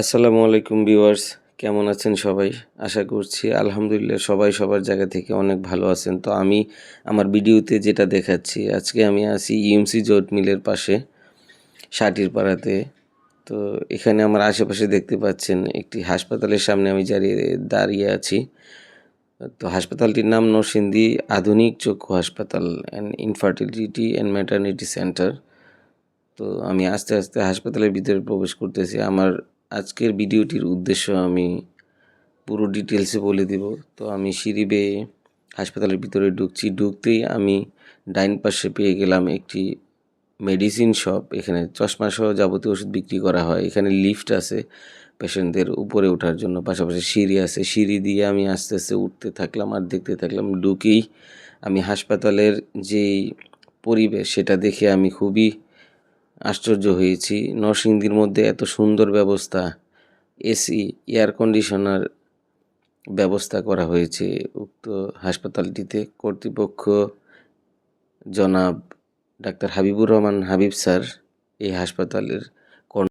আসসালামু আলাইকুম ভিউয়ার্স, কেমন আছেন সবাই? আশা করছি আলহামদুলিল্লাহ সবাই সবার জায়গা থেকে অনেক ভালো আছেন। তো আমি আমার ভিডিওতে যেটা দেখাচ্ছি, আজকে আমি আছি ইএমসি জোট মিলের পাশে, সাটির পাড়াতে। তো এখানে আমার আশেপাশে দেখতে পাচ্ছেন একটি হাসপাতালের সামনে আমি দাঁড়িয়ে দাঁড়িয়ে আছি। তো হাসপাতালটির নাম নরসিংদী আধুনিক চক্ষু হাসপাতাল and infertility and maternity centre তো আমি আস্তে আস্তে হাসপাতালের ভিতরে প্রবেশ করতেছি। আমার আজকের ভিডিওটির উদ্দেশ্য আমি পুরো ডিটেলসে বলে দিব। তো আমি সিঁড়ি বেয়ে হাসপাতালের ভিতরে ঢুকছি। ঢুকতেই আমি ডাইন পাশে পেয়ে গেলাম একটি মেডিসিন শপ এখানে চশমা সহ যাবতীয় ওষুধ বিক্রি করা হয়। এখানে লিফট আছে পেশেন্টদের উপরে ওঠার জন্য। পাশাপাশি সিঁড়ি আছে। সিঁড়ি দিয়ে আমি আস্তে আস্তে উঠতে থাকলাম আর দেখতে থাকলাম। ঢুকেই আমি হাসপাতালের যেই পরিবেশ, সেটা দেখে আমি খুবই আশ্চর্য হয়েছি। নরসিংদীর মধ্যে এত সুন্দর ব্যবস্থা, এসি, এয়ার কন্ডিশনার ব্যবস্থা করা হয়েছে। উক্ত হাসপাতালটিতে কর্তৃপক্ষ জনাব ডাক্তার হাবিবুর রহমান হাবিব স্যার এই হাসপাতালের